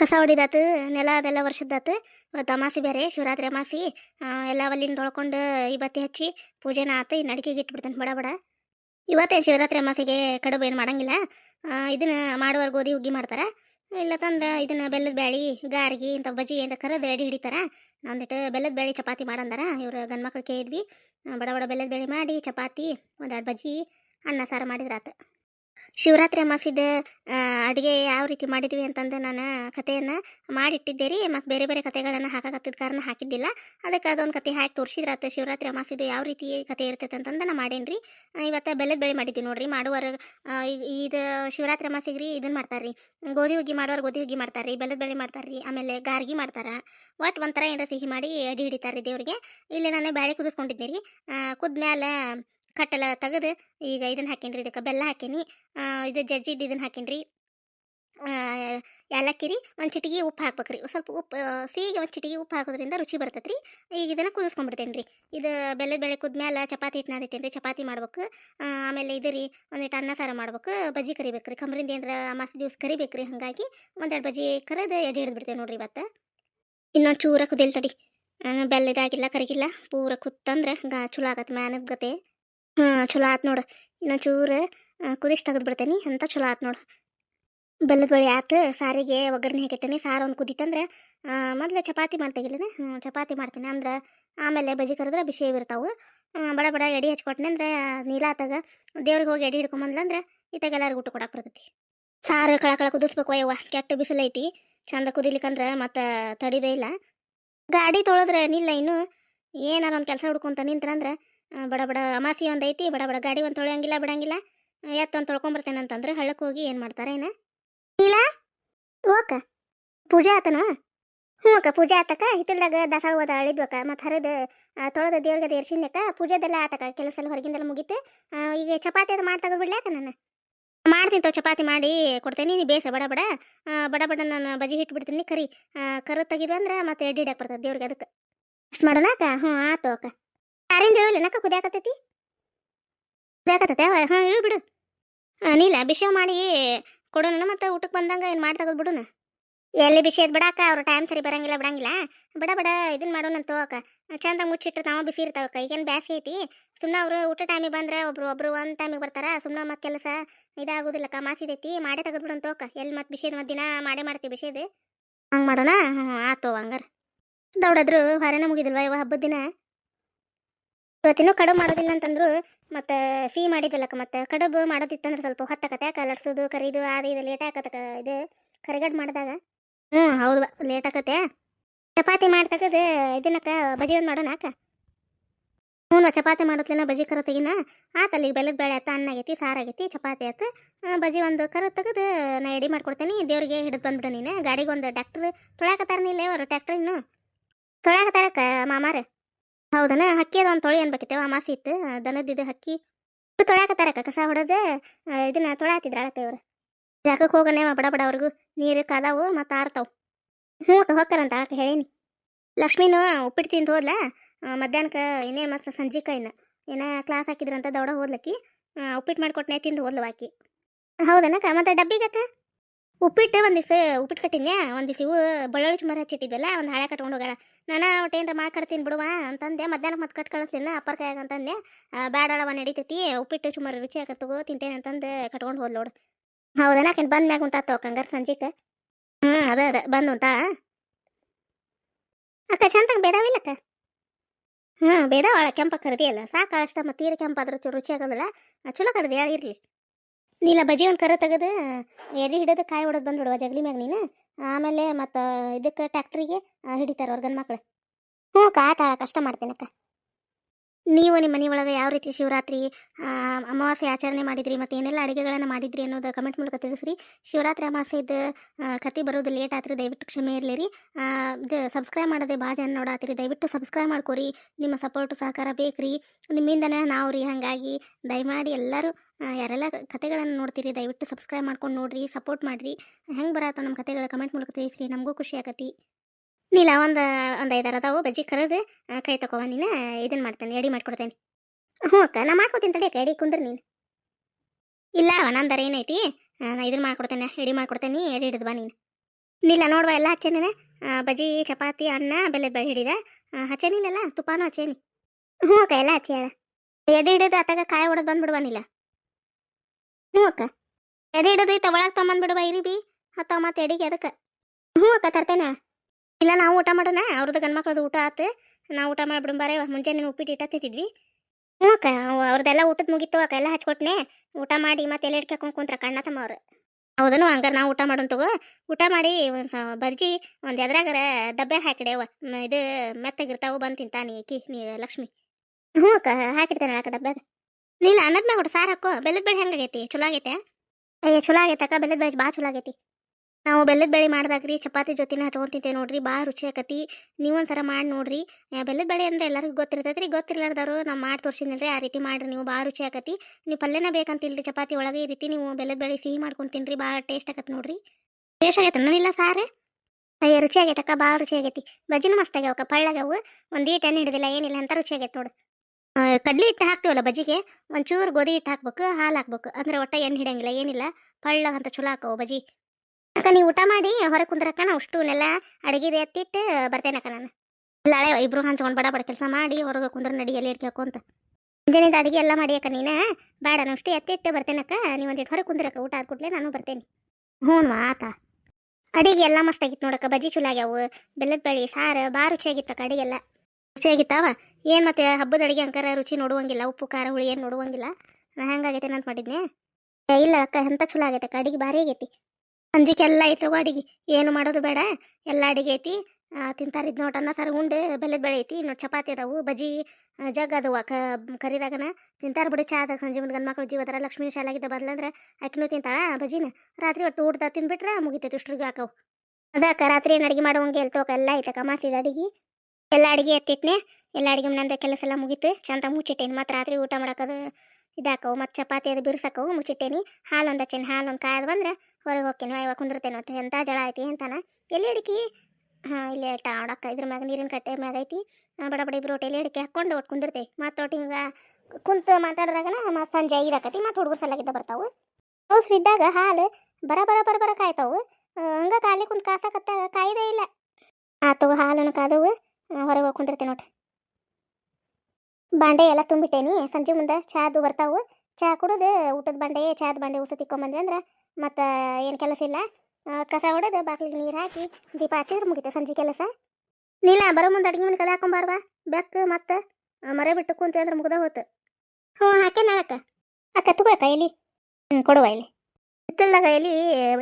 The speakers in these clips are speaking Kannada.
ಕಸ ಹೊಡಿದಾತು, ನೆಲ ಅದೆಲ್ಲ ವರ್ಷದ್ದಾತು ಇವತ್ತು ಅಮಾಸಿ ಬೇರೆ, ಶಿವರಾತ್ರಿ ಅಮಾಸಿ ಎಲ್ಲ ಒಲ್ಲಿನ ತೊಳ್ಕೊಂಡು ಈ ಬತ್ತಿ ಹಚ್ಚಿ ಪೂಜೆನ ಆತು, ಇನ್ನು ಅಡಿಗೆಗೆ ಇಟ್ಬಿಡ್ತೇನೆ, ಬಡ ಬಡ. ಇವತ್ತೇನು ಶಿವರಾತ್ರಿ ಅಮಾಸಿಗೆ ಕಡುಬು ಏನು ಮಾಡಂಗಿಲ್ಲ. ಇದನ್ನ ಮಾಡುವರ್ ಗೋಧಿ ಹುಗ್ಗಿ ಮಾಡ್ತಾರೆ. ಇಲ್ಲ ತಂದ್ರೆ ಇದನ್ನ ಬೆಲ್ಲದ ಬ್ಯಾಳಿ, ಗಾರ್ಗಿ, ಇಂಥ ಬಜ್ಜಿ ಅಂತ ಕರೆದು ಎಡಿ ಹಿಡಿತಾರ. ಒಂದಿಟ್ಟು ಬೆಲ್ಲದ ಬ್ಯಾಳಿ ಚಪಾತಿ ಮಾಡಂದಾರ. ಇವರು ಗಂಡು ಮಕ್ಳು ಕೇಳಿದ್ವಿ ಬಡ ಬಡ ಬೆಲ್ಲದ ಬೇಳೆ ಮಾಡಿ, ಚಪಾತಿ, ಒಂದೆರಡು ಬಜ್ಜಿ, ಅನ್ನ ಸಾರು ಮಾಡಿದ್ರಾತು. ಶಿವರಾತ್ರಿ ಅಮಾಸಿದ ಅಡುಗೆ ಯಾವ ರೀತಿ ಮಾಡಿದ್ವಿ ಅಂತಂದು ನಾನು ಕಥೆಯನ್ನು ಮಾಡಿಟ್ಟಿದ್ದೆ ರೀ ಮತ್ತು ಬೇರೆ ಬೇರೆ ಕಥೆಗಳನ್ನು ಹಾಕಕತ್ತಿದ ಕಾರಣ ಹಾಕಿದ್ದಿಲ್ಲ. ಅದಕ್ಕೆ ಅದೊಂದು ಕಥೆ ಹಾಕಿ ತೋರಿಸಿದ್ರಾತು ಶಿವರಾತ್ರಿ ಅಮಾಸಿದು ಯಾವ ರೀತಿ ಕತೆ ಇರ್ತೈತೆ ಅಂತಂದು ನಾನು ಮಾಡೇನಿ ರೀ ಇವತ್ತು ಬೆಲ್ಲದ ಬೆಳೆ ಮಾಡಿದ್ದೀವಿ ನೋಡಿರಿ. ಮಾಡುವರ ಇದು ಶಿವರಾತ್ರಿ ಅಮಾಸಿಗೆ ರೀ ಇದನ್ನು ಮಾಡ್ತಾರೆ ರೀ ಗೋಧಿ ಹುಗ್ಗಿ ಮಾಡೋರು ಗೋಧಿ ಹುಗ್ಗಿ ಮಾಡ್ತಾರೆ ರೀ ಬೆಲ್ಲದ ಬೆಳೆ ಮಾಡ್ತಾರೆ ರೀ ಆಮೇಲೆ ಗಾರ್ಗಿ ಮಾಡ್ತಾರೆ. ಒಟ್ಟು ಒಂಥರ ಏನಾರ ಸಿಹಿ ಮಾಡಿ ಅಡಿ ಹಿಡಿತಾರೆ ರೀ ದೇವ್ರಿಗೆ. ಇಲ್ಲಿ ನಾನು ಬ್ಯಾಳೆ ಕುದಿಸ್ಕೊಂಡಿದ್ದೆ ರೀ ಕುದ್ಮ್ಯಾಲ ಕಟ್ಟೆಲ್ಲ ತೆಗೆದು ಈಗ ಇದನ್ನು ಹಾಕೀನಿ ರೀ ಇದಕ್ಕೆ ಬೆಲ್ಲ ಹಾಕೀನಿ ಇದು ಜಜ್ಜಿದ್ದು ಇದನ್ನು ಹಾಕೀನಿ ರೀ ಏಲಕ್ಕಿ ರೀ ಒಂದು ಚಿಟಿಗೆ ಉಪ್ಪು ಹಾಕ್ಬೇಕು ರೀ ಸ್ವಲ್ಪ ಉಪ್ಪು ಸಿಹಿಗೆ ಒಂದು ಚಿಟಿಗೆ ಉಪ್ಪು ಹಾಕೋದ್ರಿಂದ ರುಚಿ ಬರ್ತೈತೆ ರೀ ಈಗ ಇದನ್ನು ಕುದಿಸ್ಕೊಂಡ್ಬಿಡ್ತೇನೆ ರೀ ಇದು ಬೆಲ್ಲದ ಬೆಳೆ ಕುದ್ಮೇಲೆ ಚಪಾತಿ ಹಿಟ್ಟು ಇಟ್ಟೇನೆ ರೀ ಚಪಾತಿ ಮಾಡ್ಬೇಕು. ಆಮೇಲೆ ಇದು ರೀ ಒಂದಿಟ್ಟು ಅನ್ನ ಸಾರು ಮಾಡ್ಬೇಕು, ಬಜ್ಜಿ ಕರಿಬೇಕು ರೀ ಕಂಬ್ರಿಂದ ಏನಾರ ಅಮಾಸೆ ದಿವ್ಸ ಕರಿಬೇಕು ರೀ ಹಾಗಾಗಿ ಒಂದೆರಡು ಬಜ್ಜಿ ಕರೆದು ಎಡೆ ಹಿಡಿದ್ಬಿಡ್ತೇವೆ ನೋಡ್ರಿ ಇವತ್ತು. ಇನ್ನೊಂದು ಚೂರ ಕುದಿಲ್ ತಡಿ. ಬೆಲ್ಲದಾಗಿಲ್ಲ ಬೆಲ್ಲ ಇದಾಗಿಲ್ಲ, ಕರಿಗಿಲ್ಲ, ಪೂರ ಕುತ್ತಂದ್ರೆ ಗಾ ಚಲೋ ಆಗತ್ತೆ ಮ್ಯಾನದ ಗತೆ. ಹಾಂ, ಚಲೋ ಆತು ನೋಡು. ಇನ್ನೊಂದು ಚೂರು ಕುದಿಸಿ ತೆಗೆದು ಬಿಡ್ತೇನೆ. ಅಂತ ಚಲೋ ಆತು ನೋಡು. ಬೆಲ್ಲದ ಬಳಿ ಆತು, ಸಾರಿಗೆ ಒಗ್ಗರಣೆ ಹಾಕಿರ್ತೇನೆ ಸಾರು ಒಂದು ಕುದಿತಂದ್ರೆ ಮೊದಲು ಚಪಾತಿ ಮಾಡ್ತಾಗಿಲ್ಲನೆ ಚಪಾತಿ ಮಾಡ್ತೀನಿ. ಅಂದ್ರೆ ಆಮೇಲೆ ಬಜ್ಜಿ ಕರೆದ್ರೆ ಬಿಸಿ ಇರ್ತಾವೆ. ಬಡ ಬಡ ಎಡಿ ಹಚ್ಕೊಟ್ನೆ ಅಂದ್ರೆ ನೀಲಾತಾಗ ದೇವ್ರಿಗೆ ಹೋಗಿ ಎಡಿ ಹಿಡ್ಕೊಂಬಂದ್ಲಂದ್ರೆ ಇತ್ತಾಗ ಎಲ್ಲರಿಗೂ ಊಟ ಕೊಡಕ್ಕೆ ಬರ್ತೈತಿ. ಸಾರು ಕಳ ಕಳ ಕುದಿಸ್ಬೇಕು, ಅಯ್ಯವ್ವ. ಕೆಟ್ಟ ಬಿಸಿಲೈತಿ ಚಂದ ಕುದಿಲಿಕ್ಕಂದ್ರೆ ಮತ್ತೆ ತಡಿದೇ ಇಲ್ಲ. ಗಾಡಿ ತೊಳೆದ್ರೆ ನಿಲ್ಲ ಇನ್ನು. ಏನಾರ ಒಂದು ಕೆಲಸ ಹುಡ್ಕೊಂತ ನಿಂತ್ರಂದ್ರೆ ಬಡ ಬಡ ಅಮಾಸಿ ಒಂದು ಐತಿ, ಬಡ ಬಡ ಗಾಡಿ ಒಂದು ತೊಳೆಯಂಗಿಲ್ಲ, ಬಿಡಂಗಿಲ್ಲ. ಎತ್ತು ಒಂದು ತೊಳ್ಕೊಂಬರ್ತೇನೆ ಅಂತಂದ್ರೆ ಹಳ್ಳಕ್ಕೆ ಹೋಗಿ ಏನು ಮಾಡ್ತಾರೆ ಏನ? ಇಲ್ಲ. ಓಕ ಪೂಜೆ ಆತನ? ಹ್ಞೂ ಅಕ್ಕ, ಪೂಜೆ ಆತಕ್ಕ. ಹಿತ್ತಲ್ದಾಗ ದಾಸಾಳ ಹೋದ ಅಳಿದ್ವಕ್ಕ ಮತ್ತು ಹರಿದು ತೊಳೆದ ದೇವ್ರಿಗೆ ಅದು ಎರ್ಸಿನ್ಯಕ್ಕ ಪೂಜೆದೆಲ್ಲ ಆತಕ ಕೆಲಸ ಎಲ್ಲ ಹೊರಗಿಂದೆಲ್ಲ ಮುಗೀತು. ಈಗ ಚಪಾತಿ ಅದು ಮಾಡಿ ತೆಗೆದು ಬಿಡ್ಲಾಕ ನಾನು? ಮಾಡ್ತೀನಿ ತೋ ಚಪಾತಿ ಮಾಡಿ ಕೊಡ್ತೇನೆ. ನೀ ಬೇಸ, ಬಡ ಬಡ. ಬಡ ಬಡ ನಾನು ಬಜಿ ಹಿಟ್ಟು ಬಿಡ್ತೀನಿ ಕರಿ ಕರು ತೆಗಿದು ಅಂದ್ರೆ ಮತ್ತೆ ಎಡ್ಡಿಡಕ್ಕೆ ಬರ್ತದೆ ದೇವ್ರಿಗೆ ಅದಕ್ಕೆ. ಅಷ್ಟು ಮಾಡೋಣ ಅಕ್ಕ? ಹ್ಞೂ, ಆತು ಅಕ್ಕ. ಯಾರಿಂದ ಹೇಳಿಲ್ಲನಕ್ಕ ಕುದಿಯಾಕತ್ತೈತಿ? ಕುದಿಯಾಕತ್ತೈತೆ? ಹಾಂ ಹೇಳಿ ಬಿಡು. ನೀಲ, ಬಿಸಿ ಮಾಡಿ ಕೊಡೋಣ ಮತ್ತೆ ಊಟಕ್ಕೆ ಬಂದಂಗ ಏನು ಮಾಡಿ ತೆಗೆದು ಬಿಡೋಣ ಎಲ್ಲಿ ಬಿಸಿ ಎದ್ ಬಿಡಾಕ, ಅವ್ರ ಟೈಮ್ ಸರಿ ಬರಂಗಿಲ್ಲ, ಬಿಡಂಗಿಲ್ಲ. ಬಡ ಬಡ ಇದನ್ನ ಮಾಡೋಣಂತ ಅಕ್ಕ ಚಂದ ಮುಚ್ಚಿಟ್ಟು ತಾವ ಬಿಸಿ ಇರ್ತಾವಕ್ಕ ಈಗೇನು ಬ್ಯಾಸ್ಗೆ ಐತಿ. ಸುಮ್ಮನೆ ಅವರು ಊಟ ಟೈಮಿಗೆ ಬಂದ್ರೆ ಒಬ್ರು ಒಬ್ರು ಒಂದು ಟೈಮಿಗೆ ಬರ್ತಾರ. ಸುಮ್ಮನೆ ಮತ್ತೆ ಕೆಲಸ ಇದಾಗೋದಿಲ್ಲಕ್ಕ ಮಾಸಿದೈತಿ ಮಾಡೇ ತೆಗೆದು ಬಿಡೋಣ ತೋಕ ಎಲ್ಲಿ ಮತ್ತೆ ಬಿಸಿ ಮತ್ತೆ ದಿನ ಮಾಡೇ ಮಾಡ್ತೀವಿ ಬಿಸಿದು. ಹಂಗೆ ಮಾಡೋಣ ಹ್ಞೂ ಆತು, ಹಂಗಾರ. ದೌಡಾದ್ರು, ಹೊರನೇ ಮುಗಿದಿಲ್ವ ಇವ ಹಬ್ಬದ ದಿನ? ಇವತ್ತಿನೂ ಕಡುಬು ಮಾಡೋದಿಲ್ಲ ಅಂತಂದ್ರು, ಮತ್ತೆ ಫೀ ಮಾಡಿದ್ವಲ್ಲಕ್ಕ, ಮತ್ತೆ ಕಡುಬು ಮಾಡೋದಿತ್ತಂದ್ರೆ ಸ್ವಲ್ಪ ಹೊತ್ತಕತೆ ಯಾಕೆ ಲಟ್ಸೋದು ಕರಿದು, ಅದು ಇದು ಲೇಟ್ ಆಕತ್ತಕ ಇದು ಕರಿಗಡ್ ಮಾಡಿದಾಗ. ಹ್ಞೂ ಹೌದು ಲೇಟ್ ಆಕತೆ ಚಪಾತಿ ಮಾಡಿ ತೆಗೆದು ಇದನ್ನಕ್ಕ ಬಜಿ ಒಂದು ಮಾಡೋಣ ಅಕ್ಕ. ಹ್ಞೂ ಚಪಾತಿ ಮಾಡೋತ್ಲೇನ ಬಜಿ ಕರ ತೆಗಿನ. ಆತ ಅಲ್ಲಿಗೆ ಬೆಲ್ಲದ ಬೇಳೆ ಆತ, ಅನ್ನ ಆಗೈತಿ, ಸಾರು ಆಗೈತಿ, ಚಪಾತಿ ಆತು. ಬಜಿ ಒಂದು ಕರ ತೆಗೆದು ನಾ ಎಡಿ ಮಾಡ್ಕೊಡ್ತೇನೆ, ದೇವ್ರಿಗೆ ಹಿಡಿದು ಬಂದ್ಬಿಡು ನೀನು. ಗಾಡಿಗೆ ಒಂದು ಟ್ಯಾಕ್ಟ್ರ್ ತೊಳ್ಯಾಕತ್ತಾರ ಇಲ್ಲ ಅವರು, ಟ್ಯಾಕ್ಟ್ರ್ ಇನ್ನು. ತೊಳ್ಯಾಕತ್ತಾರಕ್ಕ ಮಾಮಾರ. ಹೌದನ? ಹಕ್ಕಿ ಅದ ಒಂದು ತೊಳಿ ಅನ್ಬೇಕಿತ್ತೇವ ಅಮಾಸಿ ಇತ್ತು. ದನದಿದ್ದು ಹಕ್ಕಿ. ಇದು ತೊಳ್ಯಾಕತ್ತಾರಕ್ಕ ಕಸ ಹೊಡೋದು ಆ, ಇದನ್ನ ತೊಳ್ಯಾತಿದ್ರ ಅಳಕ್ಕ ಇವ್ರು. ಜಾಕಕ್ಕೆ ಹೋಗೋಣ ಬಡ ಬಡ ಅವ್ರಿಗೂ. ನೀರು ಕಾದಾವು ಮತ್ತು ಆರ್ತಾವು. ಹ್ಞೂ ಹೋಗ್ತಾರಂತ ಅಕ್ಕ ಹೇಳೀನಿ. ಲಕ್ಷ್ಮೀನು ಉಪ್ಪಿಟ್ಟು ತಿಂದು ಹೋದ್ಲ. ಮಧ್ಯಾಹ್ನಕ್ಕ ಇನ್ನೇನು ಮತ್ತೆ ಸಂಜಿಕ ಇನ್ನು. ಏನ ಕ್ಲಾಸ್ ಹಾಕಿದ್ರಂತ ದೌಡ ಹೋದ್ಲಕ್ಕಿ. ಆ, ಉಪ್ಪಿಟ್ಟು ಮಾಡಿಕೊಟ್ನೆ ತಿಂದು ಹೋದ್ಲು ಆಕಿ. ಹೌದನಕ್ಕ ಮತ್ತೆ ಡಬ್ಬಿಗಕ್ಕ? ಉಪ್ಪಿಟ್ಟು ಒಂದು ದಿವಸ, ಉಪ್ಪಿಟ್ಟು ಕಟ್ಟಿನಿ ಒಂದು ದಿವಸ ಇವು ಬೆಳ್ಳುಳ್ಳಿ ಚುಮರ ಹಚ್ಚಿಟ್ಟಿದ್ವಲ್ಲ, ಒಂದು ಹಳೆ ಕಟ್ಕೊಂಡು ಹೋಗ್ಯಾಳ. ನಾನು ಒಟ್ಟು ಏನಾರ ಮಾಡ್ಕೊಡ್ತೀನಿ ಬಿಡುವ ಅಂತಂದೆ, ಮಧ್ಯಾಹ್ನ ಮತ್ತೆ ಕಟ್ ಕಳಿಸ್ಲಿಲ್ಲ, ಅಪ್ಪರ ಕೈಯಾಗ ಅಂತಂದೆ ಬ್ಯಾಡಳವ ನಡೀತೈತಿ, ಉಪ್ಪಿಟ್ಟು ಸುಮಾರು ರುಚಿ ಆಗತ್ತಗೋ ತಿಂತೇನೆ ಅಂತಂದು ಕಟ್ಕೊಂಡು ಹೋದ್ ನೋಡು. ಹೌದಾ ನಾಕೇನು ಬಂದ ಮ್ಯಾಗ ಉಂಟಾತ ಕಂಗಾರ ಸಂಜಿಕ? ಹ್ಞೂ ಅದ ಅದ, ಬಂದು ಉಂಟಾ? ಅಕ್ಕ, ಚಂದಂಗೆ ಬೇದಾವಿಲ್ಲಕ್ಕ ಹ್ಞೂ ಬೇದಾವಳ ಕೆಂಪ ಕರ್ದಿಯಲ್ಲ, ಸಾಕು ಅಷ್ಟ ಮತ್ತೆ ತೀರ ಕೆಂಪಾದ್ರೆ ರುಚಿ ಆಗೋದಿಲ್ಲ ಚಲೋ ಕರ್ದಿ ಇರಲಿ. ನೀಲ ಬಜಿ ಒಂದು ಕರ ತೆಗೆದು ಎಡೆ ಹಿಡಿದು ಕಾಯಿ ಹೊಡೆದು ಬಂದ್ಬಿಡುವ ಜಗಲಿ ಮ್ಯಾಗ ನೀನು. ಆಮೇಲೆ ಮತ್ತು ಇದಕ್ಕೆ ಟ್ಯಾಕ್ಟ್ರಿಗೆ ಹಿಡಿತಾರೆ ಅವ್ರ ಗಂಡು ಮಕ್ಳು. ಹ್ಞೂ ಕಾ ಆತ ಕಷ್ಟ ಮಾಡ್ತೇನೆ ಅಕ್ಕ. ನೀವು ನಿಮ್ಮ ಮನೆ ಒಳಗೆ ಯಾವ ರೀತಿ ಶಿವರಾತ್ರಿ ಅಮಾವಾಸ್ಯೆ ಆಚರಣೆ ಮಾಡಿದ್ರಿ ಮತ್ತು ಏನೆಲ್ಲ ಅಡುಗೆಗಳನ್ನು ಮಾಡಿದ್ರಿ ಅನ್ನೋದು ಕಮೆಂಟ್ ಮೂಲಕ ತಿಳಿಸ್ರಿ. ಶಿವರಾತ್ರಿ ಅಮಾವಾಸ್ಯದ ಕತೆ ಬರೋದು ಲೇಟ್ ಆತ್ರಿ, ದಯವಿಟ್ಟು ಕ್ಷಮೆ ಇರಲಿ ರೀ ಇದು ಸಬ್ಸ್ಕ್ರೈಬ್ ಮಾಡೋದೇ ಭಾಳ ಜನ ನೋಡಾತ್ರಿ, ದಯವಿಟ್ಟು ಸಬ್ಸ್ಕ್ರೈಬ್ ಮಾಡ್ಕೊರಿ. ನಿಮ್ಮ ಸಪೋರ್ಟ್ ಸಹಕಾರ ಬೇಕ್ರಿ. ನಿಮ್ಮಿಂದನೇ ನಾವು ರೀ, ಹಾಗಾಗಿ ದಯಮಾಡಿ ಎಲ್ಲರೂ ಯಾರೆಲ್ಲ ಕತೆಗಳನ್ನು ನೋಡ್ತೀರಿ, ದಯವಿಟ್ಟು ಸಬ್ಸ್ಕ್ರೈಬ್ ಮಾಡ್ಕೊಂಡು ನೋಡ್ರಿ ಸಪೋರ್ಟ್ ಮಾಡಿರಿ. ಹೆಂಗೆ ಬರತ್ತ ನಮ್ಮ ಕತೆಗಳ ಕಮೆಂಟ್ ಮೂಲಕ ತಿಳಿಸ್ರಿ. ನಮಗೂ ಖುಷಿ ಆಗತಿ ನೀಲ, ಒಂದು ಒಂದು ಐದಾರು ಅದಾವು, ಬಜ್ಜಿ ಕರೆದು ಕೈ ತಗೋವ ನೀನು ಇದನ್ನು ಮಾಡ್ತೇನೆ ಎಡಿ ಮಾಡ್ಕೊಡ್ತೇನೆ. ಹ್ಞೂ ಅಕ್ಕ, ನಾ ಮಾಡ್ಕೊತೀನಿ ತಡಿ ಅಕ್ಕ ಎಡಿ ಕುಂದ್ರೆ ನೀನು. ಇಲ್ಲ ನಂದರ ಏನೈತಿ ನಾ ಇದನ್ನು ಮಾಡ್ಕೊಡ್ತೇನೆ ಎಡಿ ಮಾಡ್ಕೊಡ್ತೇನೆ ಎಡಿ ಹಿಡಿದು ಬಾ ನೀನು. ನಿಲ್ಲ ನೋಡುವ, ಎಲ್ಲ ಹಚ್ಚೇನೇನೆ ಬಜ್ಜಿ, ಚಪಾತಿ, ಅನ್ನ, ಬೆಲ್ಲದ ಬೆಳೆ ಹಿಡಿದ ಹಚ್ಚೇನಿಲ್ಲಲ್ಲ ತುಪ್ಪಾನು ಹಚ್ಚೇನಿ ಹ್ಞೂ ಅಕ್ಕ, ಎಲ್ಲ ಹಚ್ಚಿ ಹೇಳ. ಎದೆ ಹಿಡಿದು ಅತ್ತಾಗ ಕಾಯಿ ಹೊಡೆದು ಬಂದ್ಬಿಡುವನಿಲ್ಲ ಹ್ಞೂ ಅಕ್ಕ. ಎದೆ ಹಿಡಿದು ಒಳಗೆ ತೊಗೊಂಬಂದ್ಬಿಡುವ, ಇರಿ ಬಿ ಹತ್ತ ಮತ್ತೆ ಎಡಿಗೆ ಅದಕ್ಕೆ. ಹ್ಞೂ ಅಕ್ಕ, ತರ್ತೇನೆ. ಇಲ್ಲ, ನಾವು ಊಟ ಮಾಡೋಣ. ಅವ್ರದ್ದು ಗಂಡು ಮಕ್ಳದ್ದು ಊಟ ಆತು. ನಾವು ಊಟ ಮಾಡ್ಬಿಡು ಬಾರೆ. ಮುಂಜಾನೆ ಉಪ್ಪಿಟ್ಟು ಇಟ್ಟ ತಿದ್ವಿ ಹ್ಞೂ ಅಕ್ಕ, ಅವ್- ಅವ್ರದ್ದೆಲ್ಲ ಊಟದ ಮುಗೀತು ಅಕ್ಕ. ಎಲ್ಲ ಹಚ್ಕೊಟ್ನೆ. ಊಟ ಮಾಡಿ ಮತ್ತೆ ಎಲ್ಲ ಹಿಡ್ಕೊಂಡು ಕುಂತ್ರ ಕಣ್ಣ ತಮ್ಮ ಅವ್ರು. ಹೌದನು, ಹಂಗಾರೆ ನಾವು ಊಟ ಮಾಡೋಣ ತಗೋ. ಊಟ ಮಾಡಿ ಒಂದು ಬಜ್ಜಿ, ಒಂದು ಎದ್ರಾಗರ ಡಬ್ಬೆ ಹಾಕಿಡೆವ ಇದು ಮೆತ್ತಗಿರ್ತಾವು ಬಂದು ತಿಂತಾನೆ ಕಿ ನೀ ಲಕ್ಷ್ಮಿ. ಹ್ಞೂ ಅಕ್ಕ, ಹಾಕಿಡ್ತೇನೆ ಅಕ್ಕ ಡಬ್ಬೆ ನೀಲ್ಲ ಅನ್ನದ್ ಮ್ಯಾಗ ಸಾರು ಹಾಕೋ. ಬೆಲ್ಲದ ಬೇಳೆ ಹೆಂಗಾಗೈತಿ? ಚಲೋ ಆಗೈತೆ? ಅಯ್ಯ ಚಲೋ ಆಗೈತೆ ಅಕ್ಕ ಬೆಲ್ಲದ ಬೇಳೆ ಭಾಳ ಚಲೋ ಆಗೈತಿ. ನಾವು ಬೆಲ್ಲದ ಬೇಳೆ ಮಾಡ್ದಾಗ್ರಿ, ಚಪಾತಿ ಜೊತೆನ ತೊಗೊಂತಿದ್ದೆ ನೋಡ್ರಿ ಭಾಳ ರುಚಿ ಆಕತಿ. ನೀವೊಂಥರ ಮಾಡಿ ನೋಡ್ರಿ. ಬೆಲ್ಲದ ಬೆಳೆ ಅಂದ್ರೆ ಎಲ್ಲರಿಗೂ ಗೊತ್ತಿರ್ತೈತೆ ರೀ ಗೊತ್ತಿರ್ಲಾರ್ದವ್ರು ನಾವು ಮಾಡಿ ತೋರಿಸಿದ್ರೆ ಆ ರೀತಿ ಮಾಡ್ರಿ ನೀವು ಭಾಳ ರುಚಿ ಆಕತಿ. ನೀವು ಪಲ್ಯನ ಬೇಕಂತಿಲ್ರಿ ಚಪಾತಿ ಒಳಗೆ, ಈ ರೀತಿ ನೀವು ಬೆಲ್ಲದ ಬೆಳೆ ಸಿಹಿ ಮಾಡ್ಕೊಂಡು ತಿನ್ರಿ ಭಾಳ ಟೇಸ್ಟ್ ಆಗತ್ತೆ ನೋಡ್ರಿ. ಟೇಸ್ಟ್ ಆಗೈತೆ ನನ್ನಿಲ್ಲ ಸಾರು. ಅಯ್ಯ, ರುಚಿ ಆಗೈತೆ ಅಕ್ಕ ಭಾಳ ರುಚಿ ಆಗೈತಿ. ಬಜ್ಜಿನೂ ಮಸ್ತ್ ಆಗ್ಯಾವಕ್ಕ ಪಳ್ಳಾಗ್ಯಾವು ಒಂದು ಈಟ್ ಎಣ್ಣೆ ಹಿಡಿದಿಲ್ಲ, ಏನಿಲ್ಲ ಅಂತ ರುಚಿ ಆಗೈತೆ ನೋಡು. ಕಡ್ಲಿ ಹಿಟ್ಟು ಹಾಕ್ತೀವಲ್ಲ ಬಜ್ಜಿಗೆ, ಒಂಚೂರು ಗೋಧಿ ಹಿಟ್ಟು ಹಾಕ್ಬೇಕು, ಹಾಲು ಹಾಕ್ಬೇಕು. ಅಂದ್ರೆ ಒಟ್ಟ ಎಣ್ಣೆ ಹಿಡಂಗಿಲ್ಲ ಏನಿಲ್ಲ. ಪಳ್ಳ ಅಂತ ಚಲೋ ಹಾಕವು ಬಜ್ಜಿ. ಅಕ್ಕ, ನೀವು ಊಟ ಮಾಡಿ ಹೊರಗೆ ಕುಂದ್ರಕ್ಕ ನಾ ಅಷ್ಟೂನೆಲ್ಲ ಅಡುಗೆದು ಎತ್ತಿಟ್ಟು ಬರ್ತೇನೆ ಅಕ್ಕ ನಾನು. ನಾಳೆ ಇಬ್ರು ಹಂಚ್ಕೊಂಡು ಬಡ ಬಡ ಕೆಲಸ ಮಾಡಿ ಹೊರಗೆ ಕುಂದ್ರ ನಡಿ ಎಲ್ಲಿ ಅಂತ. ಮುಂಜಾನೆದ ಅಡಿಗೆ ಎಲ್ಲ ಮಾಡಿ ಅಕ್ಕ ನೀನು. ಬೇಡ ನಾನು ಅಷ್ಟು ಎತ್ತಿಟ್ಟು ಬರ್ತೇನಕ್ಕ, ನೀವು ಒಂದಿಟ್ಟು ಹೊರಗೆ ಕುಂದ್ರಕ್ಕ, ಊಟ ಆದ್ಕೂಡ್ಲೆ ನಾನು ಬರ್ತೇನೆ. ಹ್ಞೂ ಆತ. ಅಡಿಗೆ ಎಲ್ಲ ಮಸ್ತ್ ಆಗಿತ್ತು ನೋಡಕ್ಕ, ಬಜ್ಜಿ ಚುಲ ಆಗ್ಯಾವು, ಬೆಲ್ಲದ ಬಳಿ ಸಾರು ಭಾಳ ರುಚಿಯಾಗಿತ್ತಕ್ಕ ಅಡಿಗೆ ಎಲ್ಲ. ರುಚಿಯಾಗಿತ್ತಾವ? ಏನು ಮತ್ತೆ ಹಬ್ಬದ ಅಡಿಗೆ ಅಂಕಾರ ರುಚಿ ನೋಡುವಂಗಿಲ್ಲ, ಉಪ್ಪು, ಖಾರ, ಹುಳಿ ಏನು ನೋಡುವಂಗಿಲ್ಲ. ನಾ ಹೆಂಗಾಗೈತೆ ಅಂತ ಮಾಡಿದ್ನೆ ಇಲ್ಲ ಅಕ್ಕ, ಎಂತ ಚಲೋ ಆಗೈತೆ ಅಕ್ಕ ಅಡಿಗೆ ಭಾರಿ ಆಗೈತಿ. ಸಂಜಿಕೆ ಎಲ್ಲ ಐತಿ ಅಡಿಗೆ. ಏನು ಮಾಡೋದು ಬೇಡ. ಎಲ್ಲ ಅಡಿಗೆ ಐತಿ. ತಿಂತಾರಿದ್ ನೋಟನ್ನ ಅನ್ನ ಉಂಡೆ, ಬೆಲ್ಲದ ಬೆಳೆ ಐತಿ. ನೋಡಿ ಚಪಾತಿ ಅದಾವು ಬಜಿ ಜಗ್ ಅದಾವ ಕರಿದಾಗನ. ತಿಂತಾರ ಚಾ ಅದ ಸಂಜೆ ಮುಂದೆ ಗಂಡ್ಮಕ್ಳು ಜೀವದರ. ಲಕ್ಷ್ಮೀ ಶಾಲಾಗಿದ್ದ ಬದಲಂದ್ರೆ ಅಕ್ಕಿನೂ ತಿಂತಾಳ ಬಜಿನ ರಾತ್ರಿ ಒಟ್ಟು ಊಟದ ತಿಂದ್ಬಿಟ್ರೆ ಮುಗಿತೈತಿ ಇಷ್ಟ್ರಿಗೆ ಹಾಕವು. ಅದಕ್ಕೆ ರಾತ್ರಿ ಏನು ಅಡಿಗೆ ಮಾಡುವಂಗೆ ಎಲ್ತೋಕ ಎಲ್ಲ ಐತಕ ಮಾಸಿದ ಅಡಿಗೆ. ಎಲ್ಲ ಅಡಿಗೆ ಎತ್ತಿಟ್ನೆ, ಎಲ್ಲ ಅಡಿಗೆ ಮನೆಯಿಂದ ಕೆಲಸ ಎಲ್ಲ ಮುಗೀತು. ಚಂದ ಮುಚ್ಚಿಟ್ಟೇನಿ. ಮತ್ತು ರಾತ್ರಿ ಊಟ ಮಾಡಕ್ಕದು ಇದಾಕವು ಮತ್ತು ಚಪಾತಿ ಅದು ಬಿರ್ಸಾಕವು ಮುಚ್ಚಿಟ್ಟೇನಿ. ಹಾಲು ಒಂದು ಹಚ್ಚೇನಿ. ಹಾಲು ಒಂದು ಕಾಯ್ದು ಬಂದ್ರೆ ಹೊರಗೆ ಹೋಗ್ತೇನೆ. ಇವಾಗ ಕುಂದಿರ್ತೇನೆ ಅಂತ ಎಂಥ ಜಳ ಐತಿ ಅಂತಾನೆ. ಎಲ್ಲಿ ಹಿಡಿಕಿ, ಹಾಂ, ಇಲ್ಲೇ ಟಾಡಕ್ಕ ಇದ್ರ ಮ್ಯಾಗ ನೀರಿನ ಕಟ್ಟೆ ಮ್ಯಾಗ ಐತಿ. ಬಡ ಬಡ ಇಬ್ರು ಎಲ್ಲಿ ಅಡಿಕೆ ಹಾಕ್ಕೊಂಡು ಒಟ್ಟು ಕುಂದಿರ್ತೇವೆ. ಮತ್ತು ಒಟ್ಟು ಹಿಂಗೆ ಕುಂತು ಮಾತಾಡಿದಾಗನ ಮತ್ತೆ ಸಂಜೆ ಆಗಿರಕತಿ ಮತ್ತು ಹುಡುಗರು ಸಲಾಗಿದ್ದ ಬರ್ತಾವು. ಅವಸ್ರು ಇದ್ದಾಗ ಹಾಲು ಬರ ಬರ ಬರ ಬರ ಕಾಯ್ತಾವು. ಹಂಗೆ ಕಾಲಿ ಕುಂತು ಕಾಸಕತ್ತಾಗ ಕಾಯ್ದೇ ಇಲ್ಲ. ಆತವು ಹಾಲನ್ನು ಕಾದವು. ಹೊರಗೆ ಹೋಗಿ ಕುಂದಿರ್ತೇನೆ ನೋಡ್ರಿ ಬಾಂಡೆ ಎಲ್ಲ ತುಂಬಿಟ್ಟೇನಿ. ಸಂಜೆ ಮುಂದೆ ಚಾದು ಬರ್ತಾವು. ಚಾ ಕುಡಿದು, ಊಟದ ಬಾಂಡೆ, ಚಾದ ಬಾಂಡೆ ಉಸ ತಿಕ್ಕೊಂಬಂದ್ವಿ ಅಂದ್ರೆ ಮತ್ತು ಏನು ಕೆಲಸ ಇಲ್ಲ? ಕಸ ಹೊಡೆದು ಬಾಗಿಲಿಗೆ ನೀರು ಹಾಕಿ ದೀಪ ಹಚ್ಚಿದ್ರೆ ಮುಗಿತೆ ಸಂಜೆ ಕೆಲಸ. ನೀಲ, ಬರೋ ಮುಂದೆ ಅಡುಗೆ ಮನೆ ಕದ ಹಾಕೊಂಬಾರ್ವಾ ಬೆಕ್ಕು ಮತ್ತೆ ಮರೆ ಬಿಟ್ಟು ಕುಂತ ಅಂದ್ರೆ ಮುಗ್ದ ಹೋತು. ಹ್ಞೂ ಹಾಕೆ ನಾಳಕ್ಕ? ಅಕ್ಕ, ತಗೋ ಎಲ್ಲಿ? ಹ್ಞೂ ಕೊಡುವ ಇಲ್ಲಿ ಹಿತ್ತಲ್ದಾಗ ಎಲ್ಲಿ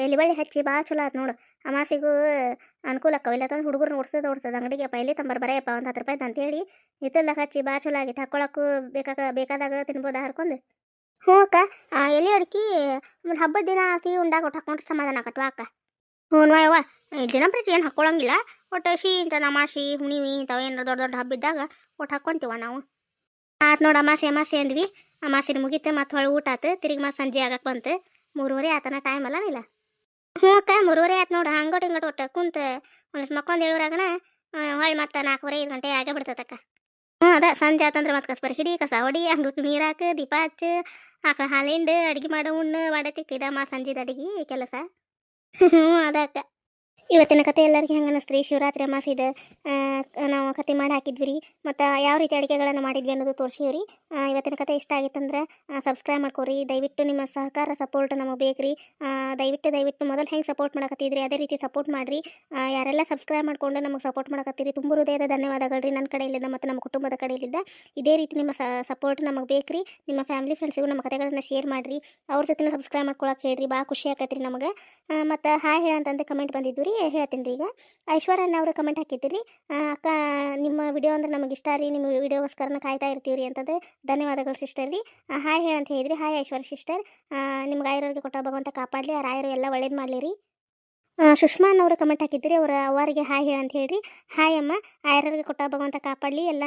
ಎಲ್ಲಿ ಬಳ್ಳಿ ಹಚ್ಚಿ ಭಾಳ ಚಲೋ ಆತು ನೋಡು. ಅಮಾಸಿಗೂ ಅನುಕೂಲ ಅಕ್ಕ ಇಲ್ಲ ತಂದು ಹುಡುಗರು ಓಡಿಸ್ತದ ಓಡಿಸ್ತದ ಅಂಗಡಿಗೆ ಪೈಲಿ ತಂಬರ್ ಬರೆಯಪ್ಪ ಒಂದು ಹತ್ತು ರೂಪಾಯಿ ಅಂತೇಳಿ ಹಿತ್ತಲ್ದಾಗ ಹಚ್ಚಿ ಭಾಳ ಚಲೋ ಆಗಿತ್ತು. ಹಾಕೊಳಕ್ಕೂ ಬೇಕಾಗ, ಬೇಕಾದಾಗ ತಿನ್ಬೋದು ಹರ್ಕೊಂಡು? ಹ್ಞೂ ಅಕ್ಕ ಎಲೆ ಅಡಿಕೆ, ಒಂದು ಹಬ್ಬದ ದಿನ ಸಿಹಿ ಉಂಡಾಗ ಒಟ್ಟು ಹಾಕೊಂಡ್ರೆ ಸಮಾಧಾನ ಕಟ್ಟುವ ಅಕ್ಕ? ಹ್ಞೂ ಯವ್ವ ದಿನ ಪ್ರತಿ ಏನು ಹಾಕ್ಕೊಳಂಗಿಲ್ಲ ಒಟ್ಟು ಸಿಹಿ ಇಂಥ ನಮಾಸಿ ಹುಣಿವಿ ಇಂಥವು ಏನಾರು ದೊಡ್ಡ ದೊಡ್ಡ ಹಬ್ಬ ಇದ್ದಾಗ ಒಟ್ಟು ಹಾಕ್ಕೊಂತೀವ ನಾವು. ಆತು ನೋಡಿ ಅಮಾಸೆ ಅಮಾಸೆ ಅಂದ್ವಿ. ಅಮಾಸಿನ ಮುಗೀತು, ಮತ್ತು ಹೊಳೆ ಊಟ ಆತು. ತಿರುಗಿ ಮತ್ತು ಸಂಜೆ ಆಗಕ್ಕೆ ಬಂತು. ಮೂರುವರೆ ಆತನ ಟೈಮ್ ಅಲ್ಲ ಇಲ್ಲ ಹ್ಞೂ ಅಕ್ಕ ಮೂರುವರೆ ಆಯ್ತು ನೋಡು. ಹಂಗೋಟ್ ಹಿಂಗೋಟ್ ಒಟ್ಟು ಕುಂತು ಒಂದಿಷ್ಟು ಮಕ್ಕೊಂದು ಹೇಳೋರಾಗನ ಹೊಳ್ಳಿ ಮತ್ತು ನಾಲ್ಕೂವರೆ ಐದು ಗಂಟೆ ಆಗೇ ಬಿಡ್ತದಕ್ಕ ಹ್ಞೂ ಅದ ಸಂಜೆ ಆತಂದ್ರೆ ಮತ್ತೆ ಕಸ್ಬರ್ ಹಿಡಿ ಕಸ ಹೊಡಿ ಹಂಗಕ್ಕೆ ನೀರು ಹಾಕು, ದೀಪ ಹಚ್ಚು ಆಕ ಹಾಲಿಂಡು ಅಡಿಗೆ ಮಾಡೋ ಉಣ್ಣು ಮಾಡತಿಕ್ಕ ಇದಮ್ಮ ಸಂಜೆದ ಅಡಿಗೆ ಕೆಲಸ ಹ್ಞೂ ಅದಕ್ಕ ಇವತ್ತಿನ ಕತೆ ಎಲ್ಲರಿಗೆ ಹೆಂಗೆ ಅನ್ನಿಸ್ತ್ರಿ ಶಿವರಾತ್ರಿ ಅಮಾಸಿದ ನಾವು ಕತೆ ಮಾಡಿ ಹಾಕಿದ್ವಿ ರೀ ಮತ್ತು ಯಾವ ರೀತಿ ಅಡುಗೆಗಳನ್ನು ಮಾಡಿದ್ವಿ ಅನ್ನೋದು ತೋರಿಸಿವ್ರಿ. ಇವತ್ತಿನ ಕತೆ ಇಷ್ಟ ಆಗಿತ್ತಂದ್ರೆ ಸಬ್ಸ್ಕ್ರೈಬ್ ಮಾಡ್ಕೊರಿ. ದಯವಿಟ್ಟು ನಿಮ್ಮ ಸಹಕಾರ ಸಪೋರ್ಟ್ ನಮಗೆ ಬೇಕು ರೀ ದಯವಿಟ್ಟು ದಯವಿಟ್ಟು ಮೊದಲು ಹೆಂಗೆ ಸಪೋರ್ಟ್ ಮಾಡಕತ್ತಿದ್ರಿ, ಅದೇ ರೀತಿ ಸಪೋರ್ಟ್ ಮಾಡಿರಿ. ಯಾರೆಲ್ಲ ಸಬ್ಸ್ಕ್ರೈಬ್ ಮಾಡಿಕೊಂಡು ನಮಗೆ ಸಪೋರ್ಟ್ ಮಾಡಕತ್ತೀರಿ, ತುಂಬ ಹೃದಯದ ಧನ್ಯವಾದಗಳು ರೀ ನನ್ನ ಕಡೆಯಿಂದ ಮತ್ತು ನಮ್ಮ ಕುಟುಂಬದ ಕಡೆಯಿಂದ ಇದೇ ರೀತಿ ನಿಮ್ಮ ಸಪೋರ್ಟ್ ನಮಗೆ ಬೇಕು ರೀ ನಿಮ್ಮ ಫ್ಯಾಮಿಲಿ ಫ್ರೆಂಡ್ಸಿಗೂ ನಮ್ಮ ಕತೆಗಳನ್ನು ಶೇರ್ ಮಾಡಿರಿ. ಅವ್ರ ಜೊತೆ ಸಬ್ಸ್ಕ್ರೈಬ್ ಮಾಡ್ಕೊಳಕ್ಕೆ ಹೇಳ್ರಿ. ಭಾಳ ಖುಷಿ ಆಕತ್ರಿ ನಮಗೆ. ಮತ್ತು ಹಾಯ್ ಹೇಳಂತಂದು ಕಮೆಂಟ್ ಬಂದಿದ್ದು ರೀ, ಹೇಳ್ತೀನಿ ರೀ ಈಗ. ಐಶ್ವರ್ಯನ ಅವರು ಕಮೆಂಟ್ ಹಾಕಿದ್ದಿರಿ. ಅಕ್ಕ, ನಿಮ್ಮ ವಿಡಿಯೋ ಅಂದ್ರೆ ನಮಗೆ ಇಷ್ಟ ರೀ, ನಿಮ್ಮ ವಿಡಿಯೋಗೋಸ್ಕರನ ಕಾಯ್ತಾ ಇರ್ತೀವಿ ರೀ ಅಂತಂದು ಧನ್ಯವಾದಗಳು ಸಿಸ್ಟರ್ ರೀ. ಹಾಯ್ ಹೇಳಂತ ಹೇಳಿದ್ರಿ, ಹಾಯ್ ಐಶ್ವರ್ಯ ಸಿಸ್ಟರ್ ನಿಮ್ಗೆ ಆಯುರ್ವೇದ ಕೊಟ್ಟ ಭಗವಂತ ಕಾಪಾಡಲಿ, ಆ ರಾಯರು ಎಲ್ಲ ಒಳ್ಳೇದು ಮಾಡಲಿ ರೀ. ಸುಷ್ಮಾನ್ ಅವರು ಕಮೆಂಟ್ ಹಾಕಿದ್ರಿ ಅವರ ಅವರಿಗೆ ಹಾಯ್ ಹೇಳಂತ ಹೇಳ್ರಿ ಹಾಯ್ ಅಮ್ಮ, ಆಯರರಿಗೆ ಕೊಟ್ಟ ಭಗವಂತ ಕಾಪಾಡಲಿ, ಎಲ್ಲ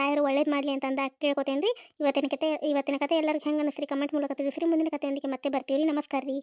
ರಾಯರು ಒಳ್ಳೇದು ಮಾಡಲಿ ಅಂತಂದು ಕೇಳ್ಕೊತೇನೆ ರೀ ಇವತ್ತಿನ ಕತೆ ಇವತ್ತಿನ ಕತೆ ಎಲ್ಲರಿಗೂ ಹೆಂಗೆ ಅನಿಸ್ರಿ ಕಮೆಂಟ್ ಮೂಲಕ ತಿಳಿಸ್ರಿ, ಮುಂದಿನ ಕತೆಯೊಂದಿಗೆ ಮತ್ತೆ ಬರ್ತೀವಿ ನಮಸ್ಕಾರ ರೀ.